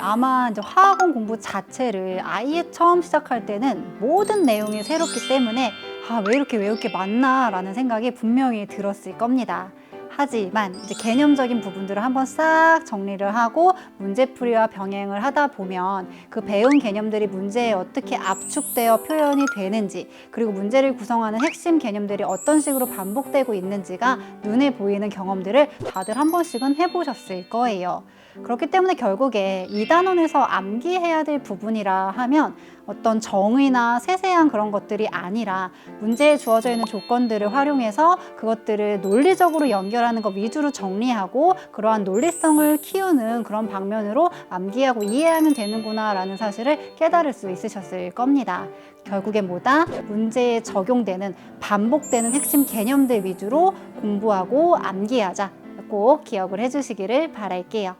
아마 이제 화학원 공부 자체를 아예 처음 시작할 때는 모든 내용이 새롭기 때문에 아, 왜 이렇게 외울 게 많나 라는 생각이 분명히 들었을 겁니다. 하지만 이제 개념적인 부분들을 한번 싹 정리를 하고 문제풀이와 병행을 하다 보면 그 배운 개념들이 문제에 어떻게 압축되어 표현이 되는지 그리고 문제를 구성하는 핵심 개념들이 어떤 식으로 반복되고 있는지가 눈에 보이는 경험들을 다들 한 번씩은 해보셨을 거예요. 그렇기 때문에 결국에 이 단원에서 암기해야 될 부분이라 하면 어떤 정의나 세세한 그런 것들이 아니라 문제에 주어져 있는 조건들을 활용해서 그것들을 논리적으로 연결하는 것 위주로 정리하고 그러한 논리성을 키우는 그런 방면으로 암기하고 이해하면 되는구나라는 사실을 깨달을 수 있으셨을 겁니다. 결국엔 뭐다? 문제에 적용되는 반복되는 핵심 개념들 위주로 공부하고 암기하자. 꼭 기억을 해주시기를 바랄게요.